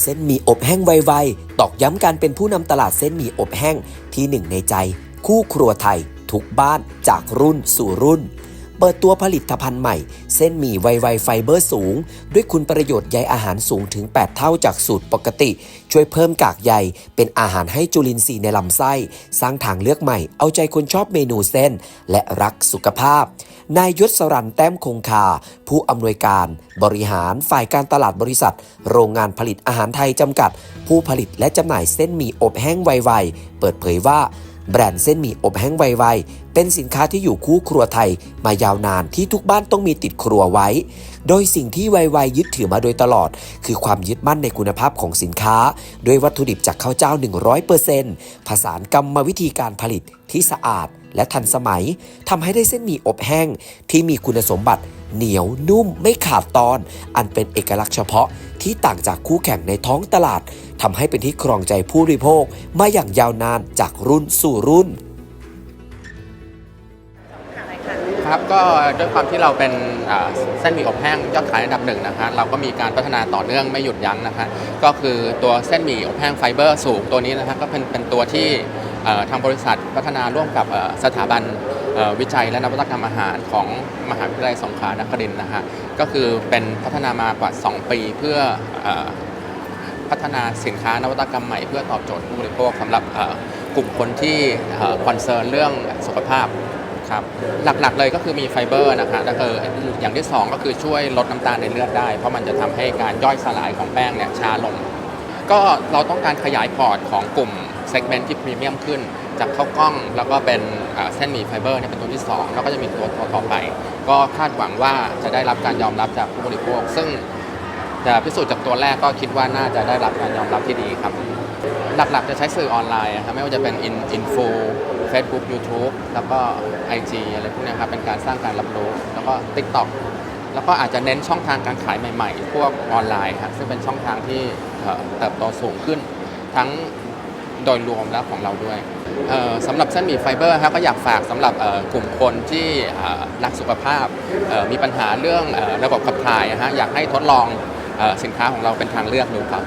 เส้นหมี่อบแห้งไวๆ ตอกย้ำการเป็นผู้นำตลาดเส้นหมี่อบแห้งที่หนึ่งในใจ คู่ครัวไทย ทุกบ้านจากรุ่นสู่รุ่น เปิดตัวผลิตภัณฑ์ใหม่ เส้นหมี่ไวๆไฟเบอร์สูง ด้วยคุณประโยชน์ใยอาหารสูงถึง 8 เท่าจากสูตรปกติ ช่วยเพิ่มกากใย เป็นอาหารให้จุลินทรีย์ในลำไส้ สร้างทางเลือกใหม่ เอาใจคนชอบเมนูเส้น และรักสุขภาพ นายยศสรันแต้มคงคา ผู้อำนวยการบริหารฝ่ายการตลาดบริษัท โรงงานผลิตอาหารไทยจำกัด ผู้ผลิตและจำหน่ายเส้นหมี่อบแห้งไวๆ เปิดเผยว่าแบรนด์เส้นหมี่อบแห้งไวๆ เป็นสินค้าที่อยู่คู่ครัวไทยมายาวนานที่ทุกบ้านต้องมีติดครัวไว้ โดยสิ่งที่ไวๆยึดถือมาโดยตลอด คือความยึดมั่นในคุณภาพของสินค้า ด้วยวัตถุดิบจากข้าวเจ้า 100%ผสานกรรมวิธีการผลิต ที่สะอาดและทันสมัยทำให้ได้เส้นหมี่อบแห้ง ที่มีคุณสมบัติเหนียวนุ่มไม่ขาดตอน อันเป็นเอกลักษณ์เฉพาะที่ต่างจากคู่แข่งในท้องตลาดทำให้เป็นที่ครองใจผู้บริโภคมาอย่างยาวนานจากรุ่นสู่รุ่น ครับก็ด้วยความที่เราเป็นอ่าเส้นหมี่อบแห้งยอดขายอันดับหนึ่งนะคะเราก็มีการพัฒนาต่อเนื่องไม่หยุดยั้งนะคะก็คือตัวเส้นหมี่อบแห้งไฟเบอร์สูงตัวนี้นะคะก็เป็นเป็นตัวที่ ทางบริษัทพัฒนาร่วมกับสถาบันวิจัยและนวัตกรรมอาหารของมหาวิทยาลัยสงขลานครินทร์นะคะก็คือเป็นพัฒนามากว่า 2 ปีเพื่ออพัฒนาสินค้านวัตกรรมใหม่เพื่อตอบโจทย์ผู้บริโภคสำหรับกลุ่มคนที่คอนเซิร์นเรื่องสุขภาพครับหลักๆเลยก็คือมีไฟเบอร์นะคะแล้วก็อย่างที่ 2 ก็คือช่วยลดน้ำตาลในเลือดได้ เพราะมันจะทำให้การย่อยสลายของแป้งเนี่ยช้าลง ก็เราต้องการขยายพอร์ตของกลุ่ม เซกเมนต์ที่พรีเมียมขึ้น จากข้าวกล้องแล้วก็เป็นเส้นหมี่ไฟเบอร์เนี่ยเป็นตัวที่ 2 แล้วก็จะมีตัวต่อไป ก็คาดหวังว่าจะได้รับการยอมรับจากผู้บริโภค ซึ่งจะพิสูจน์จากตัวแรกก็คิดว่าน่าจะได้รับการยอมรับที่ดีครับ หลักๆจะใช้สื่อออนไลน์ครับไม่ว่าจะเป็นอินอินฟูเฟซบุ๊กยูทูบแล้วก็ IG อะไรพวกเนี้ยครับเป็นการสร้างการรับรู้แล้วก็ TikTok แล้วก็อาจจะเน้นช่องทางการขายใหม่ ๆ พวกออนไลน์ครับซึ่งเป็นช่องทางที่เติบโตสูงขึ้น ทั้ง โดยรวมแล้วของเราด้วยสำหรับเส้นหมี่ไฟเบอร์ครับก็อยากฝากสำหรับกลุ่มคนที่รักสุขภาพมีปัญหาเรื่องระบบขับถ่ายนะฮะอยากให้ทดลองสินค้าของเราเป็นทางเลือกดูครับ